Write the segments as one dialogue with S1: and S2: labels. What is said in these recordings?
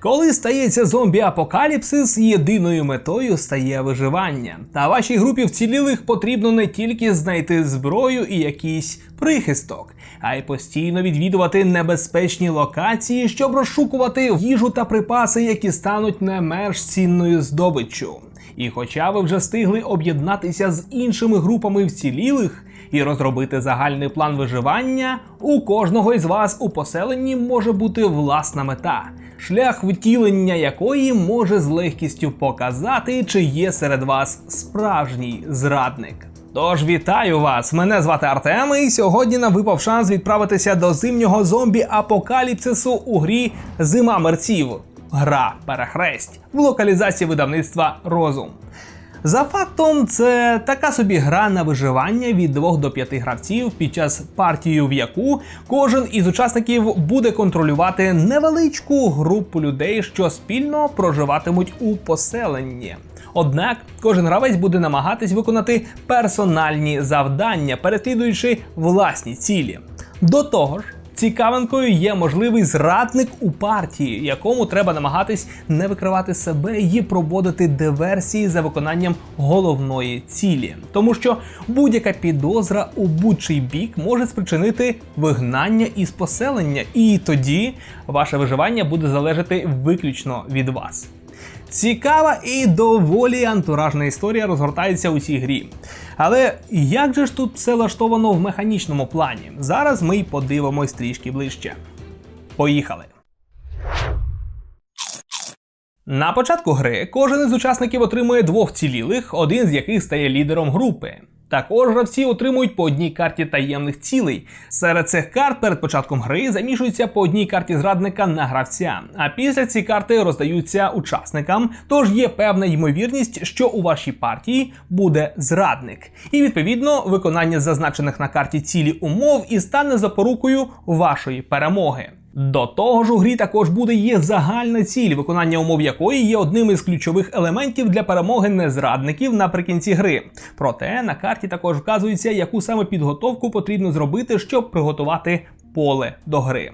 S1: Коли стається зомбі-апокаліпсис, єдиною метою стає виживання. Та вашій групі вцілілих потрібно не тільки знайти зброю і якийсь прихисток, а й постійно відвідувати небезпечні локації, щоб розшукувати їжу та припаси, які стануть не менш цінною здобиччю. І хоча ви вже встигли об'єднатися з іншими групами вцілілих і розробити загальний план виживання, у кожного із вас у поселенні може бути власна мета, шлях втілення якої може з легкістю показати, чи є серед вас справжній зрадник. Тож вітаю вас! Мене звати Артем, і сьогодні нам випав шанс відправитися до зимнього зомбі апокаліпсису у грі Зима мерців. Гра Перехресть в локалізації видавництва Розум. За фактом, це така собі гра на виживання від 2 до 5 гравців, під час партії, в яку кожен із учасників буде контролювати невеличку групу людей, що спільно проживатимуть у поселенні. Однак кожен гравець буде намагатись виконати персональні завдання, переслідуючи власні цілі. До того ж, Цікавинкою є можливий зрадник у партії, якому треба намагатись не викривати себе і проводити диверсії за виконанням головної цілі, тому що будь-яка підозра у будь-чий бік може спричинити вигнання із поселення, і тоді ваше виживання буде залежати виключно від вас. Цікава і доволі антуражна історія розгортається у цій грі. Але як же ж тут все влаштовано в механічному плані? Зараз ми й подивимось трішки ближче. Поїхали! На початку гри кожен із учасників отримує двох цілілих, один з яких стає лідером групи. Також гравці отримують по одній карті таємних цілей. Серед цих карт перед початком гри замішуються по одній карті зрадника на гравця. А після ці карти роздаються учасникам. Тож є певна ймовірність, що у вашій партії буде зрадник. І відповідно виконання зазначених на карті цілі умов і стане запорукою вашої перемоги. До того ж, у грі також буде є загальна ціль, виконання умов якої є одним із ключових елементів для перемоги незрадників наприкінці гри. Проте на карті також вказується, яку саме підготовку потрібно зробити, щоб приготувати поле до гри.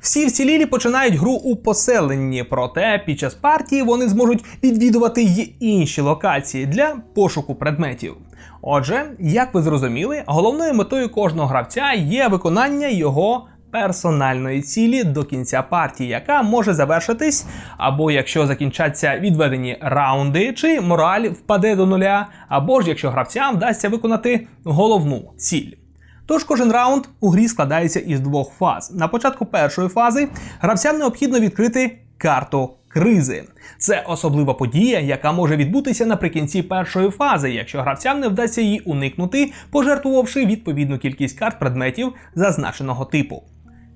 S1: Всі вцілілі починають гру у поселенні, проте під час партії вони зможуть відвідувати й інші локації для пошуку предметів. Отже, як ви зрозуміли, головною метою кожного гравця є виконання його персональної цілі до кінця партії, яка може завершитись, або якщо закінчаться відведені раунди, чи мораль впаде до нуля, або ж якщо гравцям вдасться виконати головну ціль. Тож кожен раунд у грі складається із двох фаз. На початку першої фази гравцям необхідно відкрити карту кризи. Це особлива подія, яка може відбутися наприкінці першої фази, якщо гравцям не вдасться її уникнути, пожертвувавши відповідну кількість карт предметів зазначеного типу.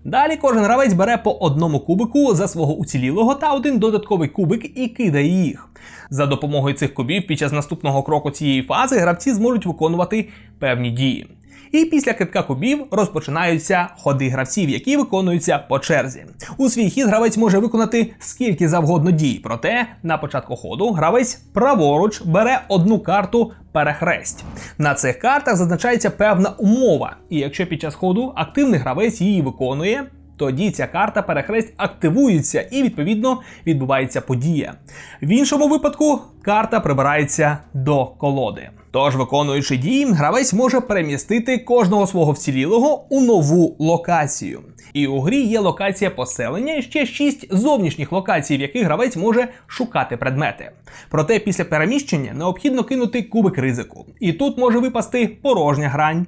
S1: Далі кожен гравець бере по одному кубику за свого уцілілого та один додатковий кубик і кидає їх. За допомогою цих кубів під час наступного кроку цієї фази гравці зможуть виконувати певні дії. І після китка кубів розпочинаються ходи гравців, які виконуються по черзі. У свій хід гравець може виконати скільки завгодно дій, проте на початку ходу гравець праворуч бере одну карту перехресть. На цих картах зазначається певна умова, і якщо під час ходу активний гравець її виконує. Тоді ця карта перехресть активується і відповідно відбувається подія. В іншому випадку карта прибирається до колоди. Тож, виконуючи дії, гравець може перемістити кожного свого вцілілого у нову локацію. І у грі є локація поселення і ще шість зовнішніх локацій, в яких гравець може шукати предмети. Проте після переміщення необхідно кинути кубик ризику. І тут може випасти порожня грань,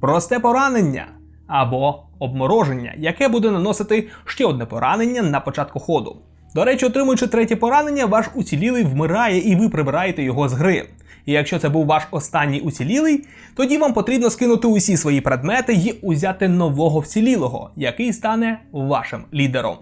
S1: просте поранення або обмороження, яке буде наносити ще одне поранення на початку ходу. До речі, отримуючи третє поранення, ваш уцілілий вмирає і ви прибираєте його з гри. І якщо це був ваш останній уцілілий, тоді вам потрібно скинути усі свої предмети і узяти нового вцілілого, який стане вашим лідером.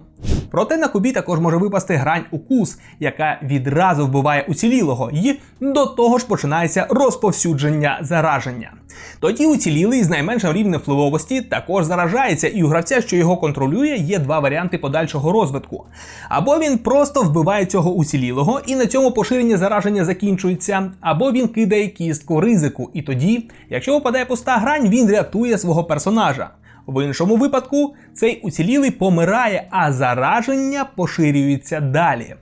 S1: Проте на кубі також може випасти грань укус, яка відразу вбиває уцілілого, і до того ж починається розповсюдження зараження. Тоді уцілілий з найменшим рівнем впливовості також заражається, і у гравця, що його контролює, є два варіанти подальшого розвитку. Або він просто вбиває цього уцілілого, і на цьому поширення зараження закінчується, або він кидає кістку ризику, і тоді, якщо випадає пуста грань, він рятує свого персонажа. В іншому випадку цей уцілілий помирає, а зараження поширюється далі.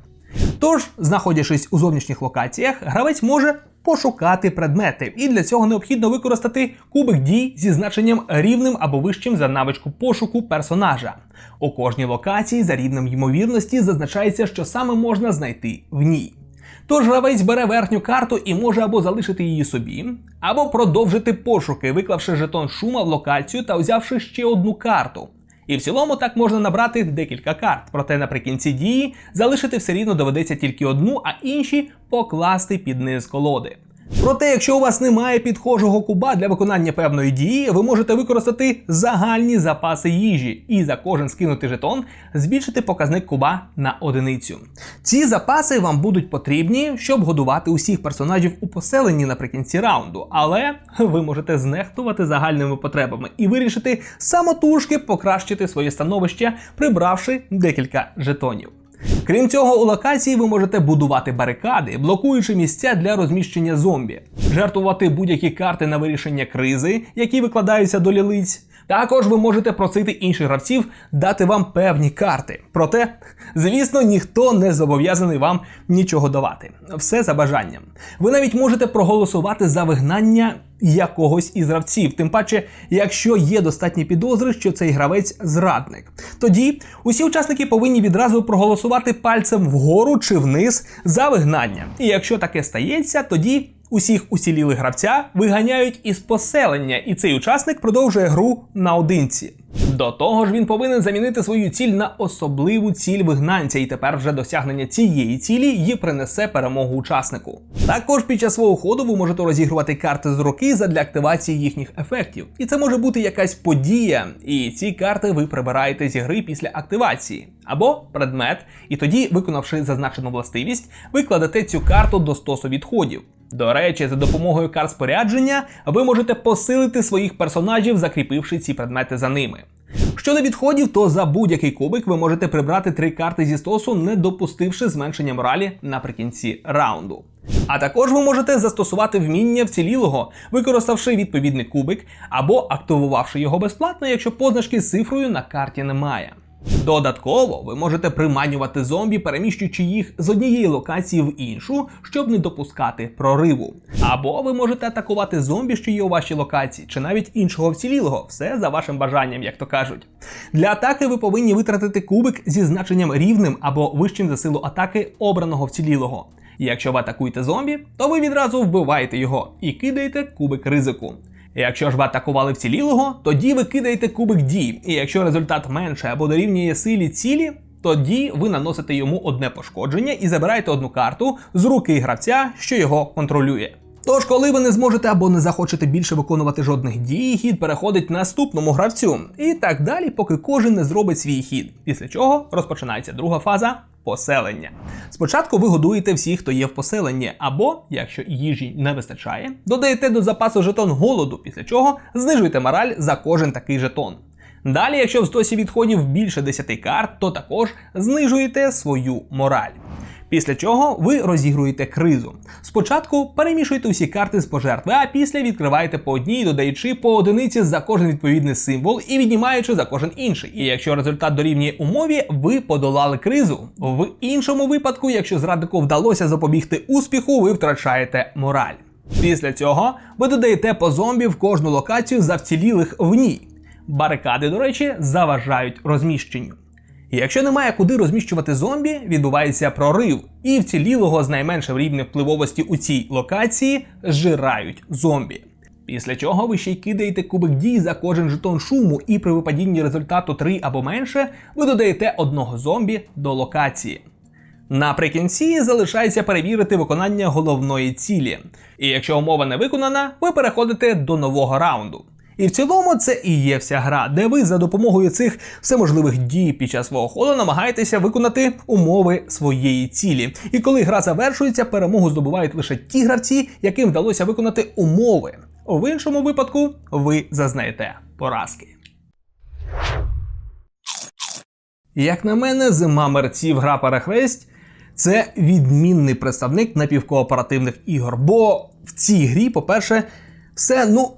S1: Тож, знаходячись у зовнішніх локаціях, гравець може пошукати предмети, і для цього необхідно використати кубик дій зі значенням рівним або вищим за навичку пошуку персонажа. У кожній локації за рівнем ймовірності зазначається, що саме можна знайти в ній. Тож гравець бере верхню карту і може або залишити її собі, або продовжити пошуки, виклавши жетон шума в локацію та взявши ще одну карту. І в цілому так можна набрати декілька карт, проте наприкінці дії залишити все рівно доведеться тільки одну, а інші покласти під низ колоди. Проте, якщо у вас немає підхожого куба для виконання певної дії, ви можете використати загальні запаси їжі і за кожен скинутий жетон збільшити показник куба на одиницю. Ці запаси вам будуть потрібні, щоб годувати усіх персонажів у поселенні наприкінці раунду, але ви можете знехтувати загальними потребами і вирішити самотужки покращити своє становище, прибравши декілька жетонів. Крім цього, у локації ви можете будувати барикади, блокуючи місця для розміщення зомбі, жертвувати будь-які карти на вирішення кризи, які викладаються до лілиць. Також ви можете просити інших гравців дати вам певні карти. Проте, звісно, ніхто не зобов'язаний вам нічого давати. Все за бажанням. Ви навіть можете проголосувати за вигнання якогось із гравців, тим паче, якщо є достатні підозри, що цей гравець зрадник. Тоді усі учасники повинні відразу проголосувати пальцем вгору чи вниз за вигнання. І якщо таке стається, тоді усіх усілілих гравця виганяють із поселення, і цей учасник продовжує гру наодинці. До того ж, він повинен замінити свою ціль на особливу ціль вигнанця, і тепер вже досягнення цієї цілі їй принесе перемогу учаснику. Також під час свого ходу ви можете розігрувати карти з руки задля активації їхніх ефектів. І це може бути якась подія, і ці карти ви прибираєте зі гри після активації. Або предмет, і тоді, виконавши зазначену властивість, ви кладете цю карту до стосу відходів. До речі, за допомогою карт спорядження ви можете посилити своїх персонажів, закріпивши ці предмети за ними. Щодо відходів, то за будь-який кубик ви можете прибрати три карти зі стосу, не допустивши зменшення моралі наприкінці раунду. А також ви можете застосувати вміння вцілілого, використавши відповідний кубик або активувавши його безплатно, якщо позначки з цифрою на карті немає. Додатково ви можете приманювати зомбі, переміщуючи їх з однієї локації в іншу, щоб не допускати прориву. Або ви можете атакувати зомбі, що є у вашій локації, чи навіть іншого вцілілого, все за вашим бажанням, як то кажуть. Для атаки ви повинні витратити кубик зі значенням рівним або вищим за силу атаки обраного вцілілого. Якщо ви атакуєте зомбі, то ви відразу вбиваєте його і кидаєте кубик ризику. Якщо ж ви атакували вцілілого, тоді ви кидаєте кубик дій, і якщо результат менше або дорівнює силі цілі, тоді ви наносите йому одне пошкодження і забираєте одну карту з руки гравця, що його контролює. Тож, коли ви не зможете або не захочете більше виконувати жодних дій, хід переходить наступному гравцю, і так далі, поки кожен не зробить свій хід. Після чого розпочинається друга фаза поселення. Спочатку ви годуєте всіх, хто є в поселенні, або, якщо їжі не вистачає, додаєте до запасу жетон голоду, після чого знижуєте мораль за кожен такий жетон. Далі, якщо в стосі відходів більше 10 карт, то також знижуєте свою мораль. Після чого ви розігруєте кризу. Спочатку перемішуєте усі карти з пожертви, а після відкриваєте по одній, додаючи по одиниці за кожен відповідний символ і віднімаючи за кожен інший. І якщо результат дорівнює умові, ви подолали кризу. В іншому випадку, якщо зраднику вдалося запобігти успіху, ви втрачаєте мораль. Після цього ви додаєте по зомбі в кожну локацію за вцілілих в ній. Барикади, до речі, заважають розміщенню. І якщо немає куди розміщувати зомбі, відбувається прорив, і вцілілого з найменшим рівнем впливовості у цій локації зжирають зомбі. Після чого ви ще й кидаєте кубик дій за кожен жетон шуму, і при випадінні результату 3 або менше ви додаєте одного зомбі до локації. Наприкінці залишається перевірити виконання головної цілі. І якщо умова не виконана, ви переходите до нового раунду. І в цілому це і є вся гра, де ви за допомогою цих всеможливих дій під час свого ходу намагаєтеся виконати умови своєї цілі. І коли гра завершується, перемогу здобувають лише ті гравці, яким вдалося виконати умови. В іншому випадку ви зазнаєте поразки. Як на мене, зима мерців гра перехресть це відмінний представник напівкооперативних ігор. Бо в цій грі, по-перше, все ну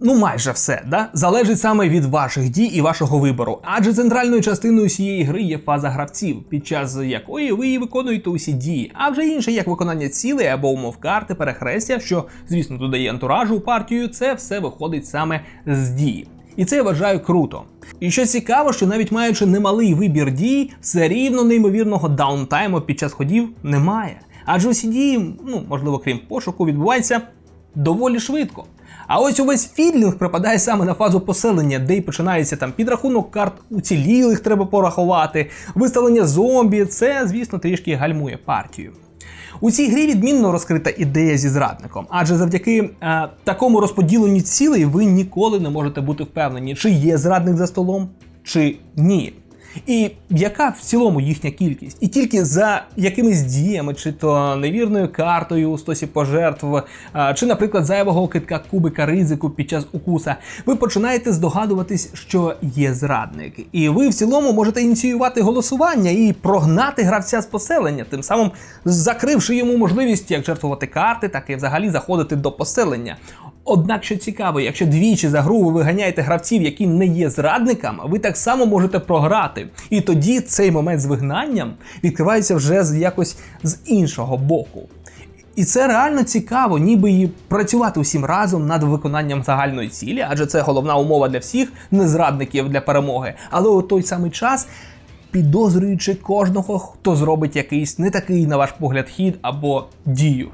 S1: Ну, майже все, да? залежить саме від ваших дій і вашого вибору. Адже центральною частиною всієї гри є фаза гравців, під час якої ви і виконуєте усі дії, а вже інше, як виконання цілей або умов карти, перехрестя, що, звісно, додає антуражу у партію, це все виходить саме з дії. І це я вважаю круто. І що цікаво, що навіть маючи немалий вибір дій, все рівно неймовірного даунтайму під час ходів немає. Адже усі дії, ну можливо, крім пошуку, відбуваються доволі швидко. А ось увесь фідлінг припадає саме на фазу поселення, де й починається там підрахунок карт уцілілих треба порахувати, виставлення зомбі. Це, звісно, трішки гальмує партію. У цій грі відмінно розкрита ідея зі зрадником, адже завдяки е, такому розподіленню цілей ви ніколи не можете бути впевнені, чи є зрадник за столом, чи ні. І яка в цілому їхня кількість? І тільки за якимись діями, чи то невірною картою у стосі пожертв, чи, наприклад, зайвого китка кубика ризику під час укуса, ви починаєте здогадуватись, що є зрадник. І ви в цілому можете ініціювати голосування і прогнати гравця з поселення, тим самим закривши йому можливість як жертвувати карти, так і взагалі заходити до поселення. Однак, що цікаво, якщо двічі за гру ви виганяєте гравців, які не є зрадниками, ви так само можете програти. І тоді цей момент з вигнанням відкривається вже з якось з іншого боку. І це реально цікаво, ніби і працювати усім разом над виконанням загальної цілі, адже це головна умова для всіх незрадників для перемоги. Але у той самий час. Підозрюючи кожного, хто зробить якийсь не такий, на ваш погляд, хід або дію.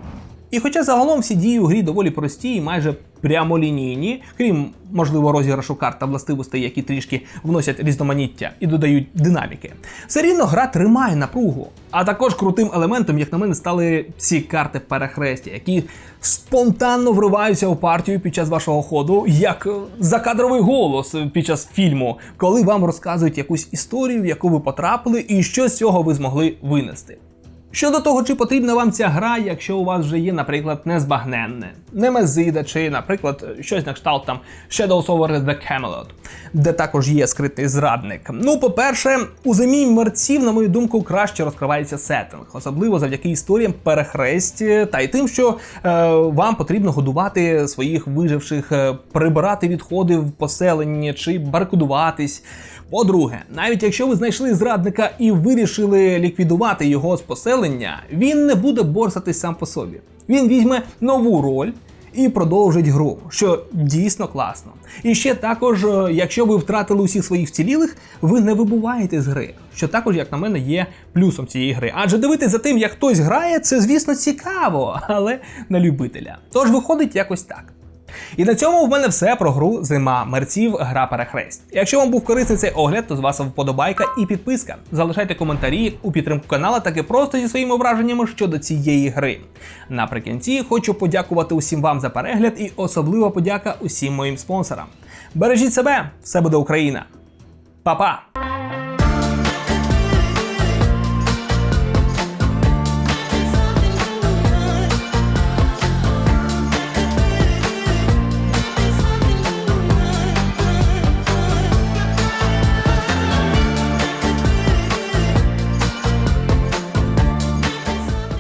S1: І хоча загалом всі дії у грі доволі прості і майже прямолінійні, крім можливо розіграшу карт та властивостей, які трішки вносять різноманіття і додають динаміки, все рівно гра тримає напругу. А також крутим елементом, як на мене, стали ці карти перехрестя, які спонтанно вриваються у партію під час вашого ходу, як закадровий голос під час фільму, коли вам розказують якусь історію, в яку ви потрапили, і що з цього ви змогли винести. Щодо того, чи потрібна вам ця гра, якщо у вас вже є, наприклад, незбагненне, Немезида, чи, наприклад, щось на кшталт там Shadows over the Camelot, де також є скритий зрадник. Ну, по-перше, у зимі мерців, на мою думку, краще розкривається сеттинг, особливо завдяки історіям перехресть та й тим, що е, вам потрібно годувати своїх виживших, е, прибирати відходи в поселенні чи барикадуватись. По-друге, навіть якщо ви знайшли зрадника і вирішили ліквідувати його з поселення, він не буде борсатись сам по собі. Він візьме нову роль. І продовжить гру, що дійсно класно. І ще також, е, якщо ви втратили усіх своїх вцілілих, ви не вибуваєте з гри, що також, як на мене, є плюсом цієї гри. Адже дивитися за тим, як хтось грає, це звісно цікаво, але на любителя. Тож виходить якось так. І на цьому в мене все про гру Зима мерців, гра перехресть. Якщо вам був корисний цей огляд, то з вас вподобайка і підписка. Залишайте коментарі у підтримку канала, так і просто зі своїми враженнями щодо цієї гри. Наприкінці хочу подякувати усім вам за перегляд і особлива подяка усім моїм спонсорам. Бережіть себе, все буде Україна. Па-па!